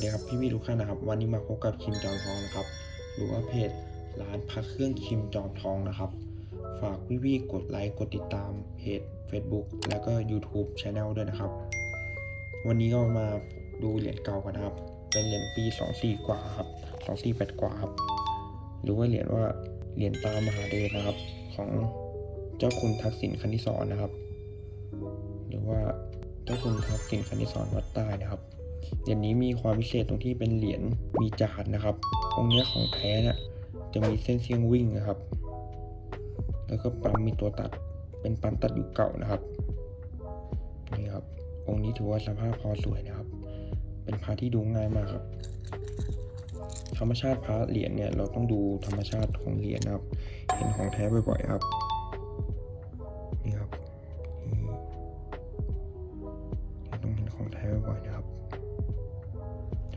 สดีครับพี่พี่ทุกท่านนะครับ วันนี้มาพบกับคิมจอมทองนะครับ หรือว่าเพจร้านพักเครื่องคิมจอมทองนะครับ ฝากพี่ๆกดไลค์กดติดตามเพจ Facebook แล้วก็ YouTube Channel ด้วยนะครับ วันนี้ก็มาดูเหรียญเก่ากันนะครับ เป็นเหรียญปี 24 กว่าครับ248 กว่าครับหรือว่าเหรียญว่าเหรียญตามหาเดชนะครับ ของเจ้าคุณทักษิณคณิสรนนะครับ หรือว่าเจ้าคุณทักษิณคณิสรวัดใต้นะครับ เหรียญนี้มีความพิเศษตรงที่เป็นเหรียญมีจานนะครับองค์เนี้ยของแท้นี่ยจะมีเส้นเสียงวิ่งนะครับ แล้วก็ปั๊มมีตัวตัด เป็นปั๊มตัดอยุคเก่านะครับนี่ครับ องค์นี้ถือว่าสภาพพอสวยนะครับ เป็นพระที่ดูง่ายมากครับ ธรรมชาติพระเหรียญเนี่ยเราต้องดูธรรมชาติของเหรียญนะครับ เห็นของแท้บ่อยๆครับ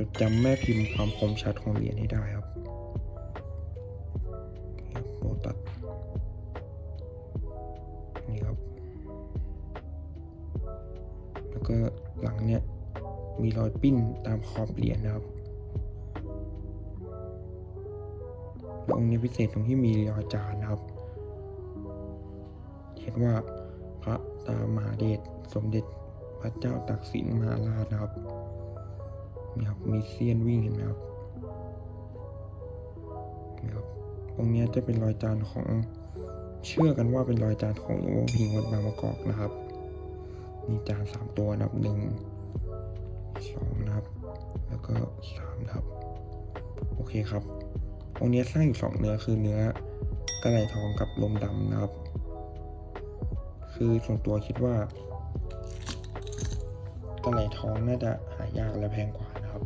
จดจำแม่พิมพ์ความคมชัดของเหรียญให้ได้ครับโบตัดนี่ครับ แล้วก็หลังเนี่ยมีรอยปิ้นตามขอบเหรียญนะครับองค์นี้พิเศษตรงที่มีรอยจานนะครับเขียนว่าพระตามหาเดชสมเด็จพระเจ้าตักสินมหาราชนะครับ นี่ครับมีเซียนวิ่งเห็นไหมครับนี่ครับองนี้จะเป็นรอยจานของเชื่อกันว่าเป็นรอยจานของหลวงพ่อพิงวัดบางมะกอกนะครับมีจานสามตัวนะครับหนึ่งสองนะครับ แล้วก็สามนะครับ โอเคครับองค์นี้สร้างอยู่สองเนื้อคือเนื้อกระไหลทองกับลมดำนะครับ คือส่วนตัวคิดว่ากระไหลทองน่าจะหายากและแพงกว่า ครับ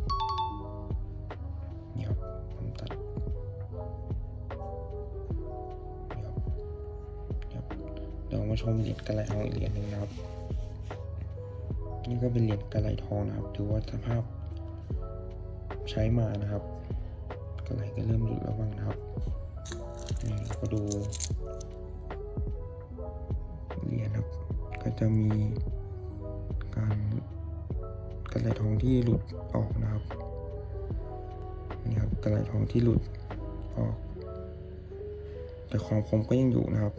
นี่ครับผมตัดนี่ครับนี่ครับเดี๋ยวมาชมเหรียญกระไหลทองอีกเหรียญหนึ่งนะครับ นี่ก็เป็นเหรียญกระไหลทองนะครับถือว่าสภาพใช้มานะครับกระไหลก็เริ่มหลุดแล้วบ้างนะครับนี่เราก็ดูเหรียญครับก็จะมีการ ระไหลทองที่หลุดออกนะครับนี่ครับกระไหลทองที่หลุดออก แต่ความคมก็ยังอยู่นะครับ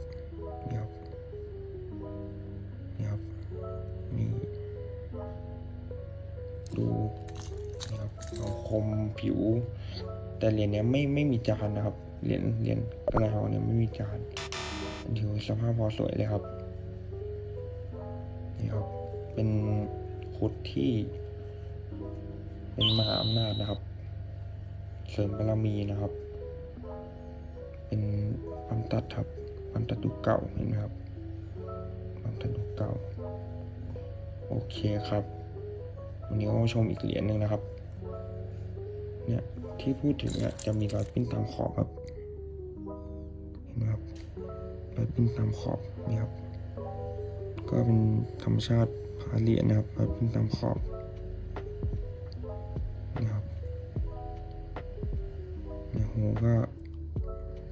นี่ครับนี่ครับนี่ดูนี่ครับความคมผิว แต่เหรียญเนี้ยไม่ไม่มีจานนะครับเหรียญเหรียญกระไรทองเนี่ยไม่มีจานถือว่าสภาพพอสวยเลยครับนี่ครับเป็นคุดที่ เป็นมหาอำนาจนะครับ เสริมบารมีนะครับ เป็นปั๊มตัดครับปั๊มตัดยุคเก่าเห็นไหมครับปั๊มตัดยุคเก่า โอเคครับ วันนี้ก็มาชมอีกเหรียญหนึ่งนะครับ เนี่ยที่พูดถึงเนี่ยจะมีรอยปิ้นตามขอบครับ เห็นไหมครับรอยปิ้นตามขอบนี่ครับ ก็เป็นธรรมชาติผาเหรียญนะครับรอยปิ้นตามขอบ หูก็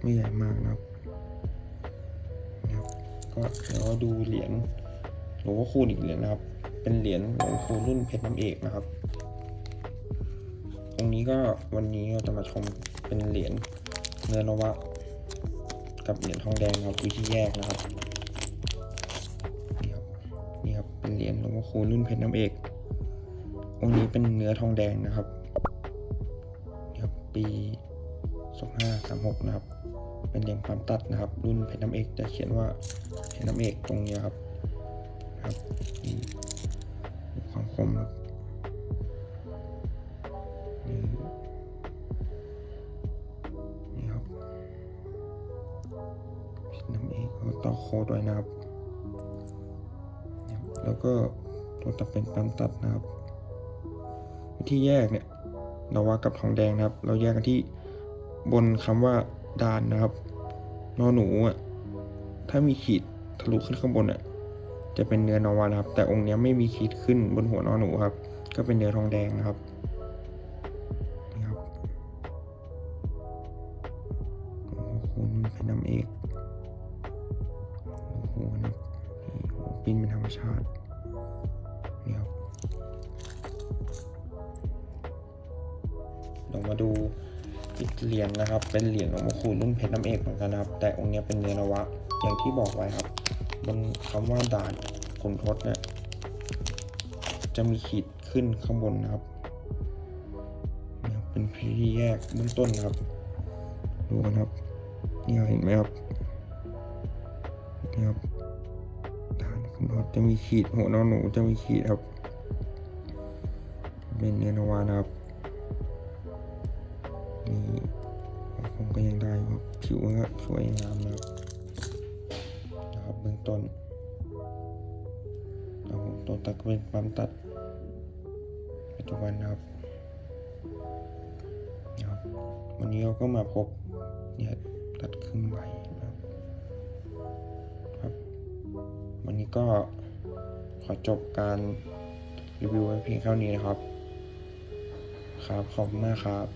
ไม่ใหญ่มากนะครับนะครับก็เดี๋ยวดูเหรียญหลวงพ่อคูณอีกเหรียญนะครับ เป็นเหรียญหลวงพ่อคูณรุ่นเพชรน้ำเอกนะครับ ตรงนี้ก็วันนี้เราจะมาชมเป็นเหรียญเนื้อนวะ กับเหรียญทองแดงครับวิธีแยกนะครับนี่ครับนี่ครับเป็นเหรียญหลวงพ่อคูณรุ่นเพชรน้ำเอกองค์นี้เป็นเนื้อทองแดงนะครับนี่ครับปี 2536 นะครับ เป็นเหรียญความตัดนะครับ รุ่นเพชรน้ำเอกจะเขียนว่าเพชรน้ำเอกตรงนี้ครับครับความคมครับนี่นี่ครับพิน้ำเอกเอาต่อโคดไว้นะครับ แล้วก็ตัวตัดเป็นปั๊มตัดนะครับ วิธีแยกเนี่ยเราว่ากับทองแดงนะครับ เราแยกกันที่ บนคำว่าดานนะครับ นอหนูอะถ้ามีขีดทะลุขึ้นข้างบนอะจะเป็นเนื้อนอวานะครับ แต่องค์เนี้ยไม่มีขีดขึ้นบนหัวนอหนูครับ ก็เป็นเนื้อทองแดงนะครับนี่ครับโอ้โหเป็นน้ำเอกโอ้โหนะนี่โอ้โหปิ้นเป็นธรรมชาตินี่ครับลองมาดู อีกเหรียญนะครับ เป็นเหรียญหลวงพ่อคูณรุ่นเพชรน้ำเอกเหมือนกันนะครับ แต่องค์เนี้ยเป็นเนื้อนวะอย่างที่บอกไว้ครับ บนคำว่าด่านขุนทศเนี่ยจะมีขีดขึ้นข้างบนนะครับ เป็นพิธีแยกเบื้องต้นนะครับ ดูกันครับนี่เห็นไหมครับนี่ครับด่านขุนทศจะมีขีดหัวนอนหนูจะมีขีดครับ เป็นเนื้อนวานะครับ นี่ผมก็ยังได้ครับผิวก็สวยงามนะครับนะครับเบื้องต้นนะครับผมตัวตัดเป็นปั๊มตัดปัจจุบันนะครับนะครับ วันนี้เราก็มาพบเนี่ยตัดครึ่งใบนะครับครับ วันนี้ก็ขอจบการรีวิวไว้เพียงเท่านี้นะครับ ครับขอบคุณมากครับ